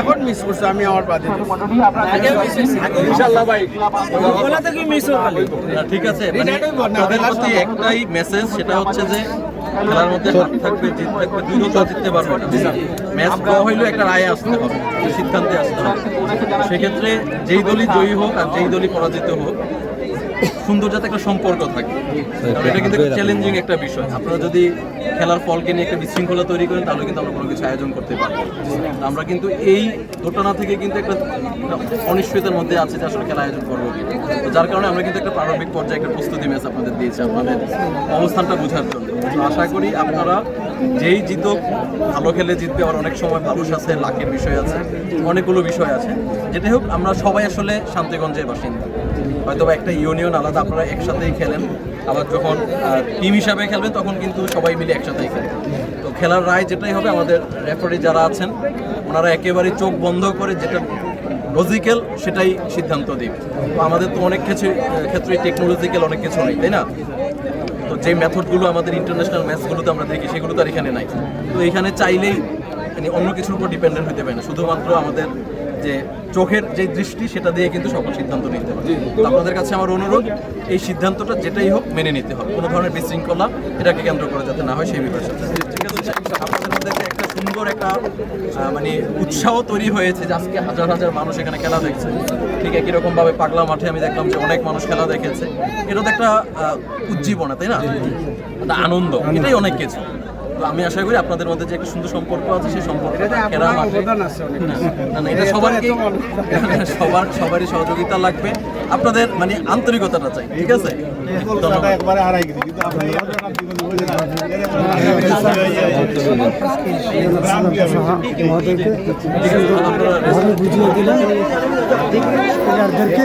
এখন মিস করছে আমি আমার বাদে ইনশাআল্লাহ ভাই। ওলা থেকে মিস হয়ে ঠিক আছে মানে তাদের প্রতি একটাই মেসেজ সেটা হচ্ছে যে খেলার মধ্যে হাত থাকবে জিত থাকবে দুই দল জিততে পারবে না। ম্যাচ ড্র হইলেও একটা রায়ে আসতে হবে সিদ্ধান্তে আসতে হবে। সেক্ষেত্রে যেই দলই জয়ী হোক আর যেই দলই পরাজিত হোক সুন্দর যাতে একটা সম্পর্ক থাকে। এটা কিন্তু চ্যালেঞ্জিং একটা বিষয়। আপনারা যদি খেলার ফলকে নিয়ে একটা বিশৃঙ্খলা তৈরি করেন, তাহলে কিন্তু আমরা কোনো কিছু আয়োজন করতে পারব। আমরা কিন্তু এই ঘটনা থেকে কিন্তু একটা অনিশ্চয়তার মধ্যে আছে যে আসলে খেলা আয়োজন করব কিনা। তো যার কারণে আমরা কিন্তু একটা প্রারম্ভিক পর্যায়ে একটা প্রস্তুতি ম্যাচ আপনাদের দিয়েছি, আপনাদের অবস্থানটা বোঝার জন্য। আশা করি আপনারা যেই জিতুক, ভালো খেলে জিতবে, আবার অনেক সময় মানুষ আছে লাখের বিষয় আছে, অনেকগুলো বিষয় আছে। যেটাই হোক, আমরা সবাই আসলে শান্তিগঞ্জের বাসিন্দা। হয়তো একটা ইউনিয়ন আলাদা, আপনারা একসাথেই খেলেন। আবার যখন টিম হিসাবে খেলবেন তখন কিন্তু সবাই মিলে একসাথেই খেলেন তো খেলার রায় যেটাই হবে, আমাদের রেফারি যারা আছেন, ওনারা একেবারে চোখ বন্ধ করে যেটা লজিক্যাল সেটাই সিদ্ধান্ত দিবে। আমাদের তো অনেক কিছু ক্ষেত্রে টেকনোলজিক্যাল অনেক কিছু নেই, তাই না? তো যে মেথডগুলো আমাদের ইন্টারন্যাশনাল ম্যাচগুলোতে আমরা দেখি, সেগুলো তো আর এখানে নাই। তো এখানে চাইলেই মানে অন্য কিছুর উপর ডিপেন্ডেন্ট হতে পারে না। শুধুমাত্র আমাদের যে চোখের যে দৃষ্টি, সেটা দিয়ে কিন্তু সকল সিদ্ধান্ত নিতে হবে। আপনাদের কাছে আমার অনুরোধ, এই সিদ্ধান্তটা যেটাই হোক মেনে নিতে হবে। কোনো ধরনের বিশৃঙ্খলা এটাকে কেন্দ্র করে যাতে না হয় সেই বিষয়ে। ঠিক আছে আপনাদের মধ্যে যে একটা সুন্দর একটা মানে উৎসাহ তৈরি হয়েছে যে আজকে হাজার হাজার মানুষ এখানে খেলা দেখছে। ঠিক একই রকম ভাবে পাগলা মাঠে আমি দেখলাম যে অনেক মানুষ খেলা দেখেছে। এটা তো একটা উজ্জীবনা তাই না? একটা আনন্দ এটাই অনেক কিছু। তো আমি আশা করি আপনাদের মধ্যে যে একটা সুন্দর সম্পর্ক আছে সেই সম্পর্কটা খেলা মাঠে না না এটা সবারই সবার সবারই সহযোগিতা লাগবে। আপনাদের মানে আন্তরিকতাটা চাই ঠিক আছে? ধন্যবাদ। মহোদয়কে বুঝিয়ে দিলেন প্লেয়ারদেরকে